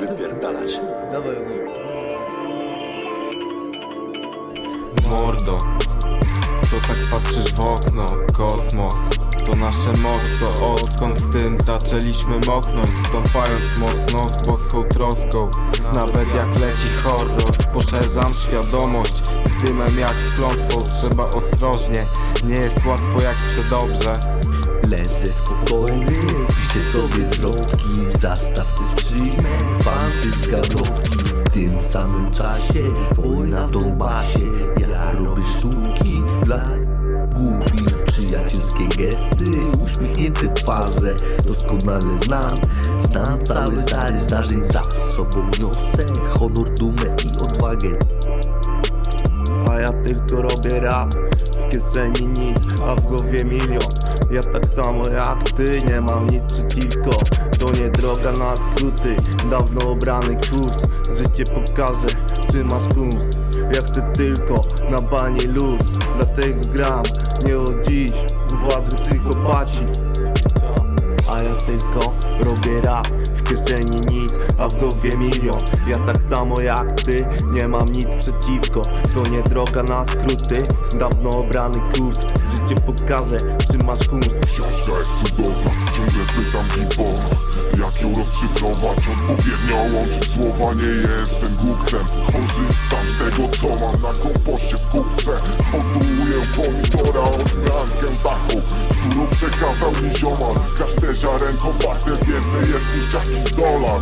Wypierdalać. Dawaj, no. Mordo, co tak patrzysz w okno? Kosmos to nasze motto Odkąd w tym zaczęliśmy moknąć Stąpając mocno z boską troską Nawet jak leci horror Poszerzam świadomość Z dymem jak z klątwą Trzeba ostrożnie Nie jest łatwo jak przy dobrze Leżę spokojny, piszę sobie zwrotki Zastaw ty przyjmę, fanty z gablotki W tym samym czasie, wojna w Donbasie. Ja robię sztuki dla głupich Przyjacielskie gesty, uśmiechnięte twarze Doskonale znam, znam cały zarys zdarzeń za sobą Niosę honor, dumę i odwagę. A ja tylko robię rap W kieszeni nic, a w głowie milion Ja tak samo jak ty, nie mam nic przeciwko. To nie droga na skróty Dawno obrany kurs. Życie pokaże, czy masz kunst Ja chcę tylko na banie luz Dlatego gram, nie od dziś Władzy psychopaci. A ja tylko robię rap W kieszeni nic, a w głowie milion. Ja tak samo jak ty, nie mam nic przeciwko. To nie droga na skróty Dawno obrany kurs Życie pokaże, czy masz kunst Książka jest cudowna, ciągle pytam gibona Jak ją rozszyfrować, odpowiednio łączyć słowa Nie jestem głupcem, korzystam z tego co mam na kompoście w kubce. Hoduję pomidora odmiankę taką Którą przekazał mi ziomal. Każde ziarenko warte więcej jest niż jakiś dolar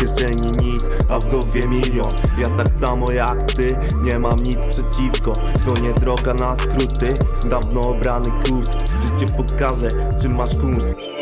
kieszeni nic, a w głowie milion. Ja tak samo jak ty, nie mam nic przeciwko. To nie droga na skróty. Dawno obrany kurs. Życie pokaże, czy masz kunst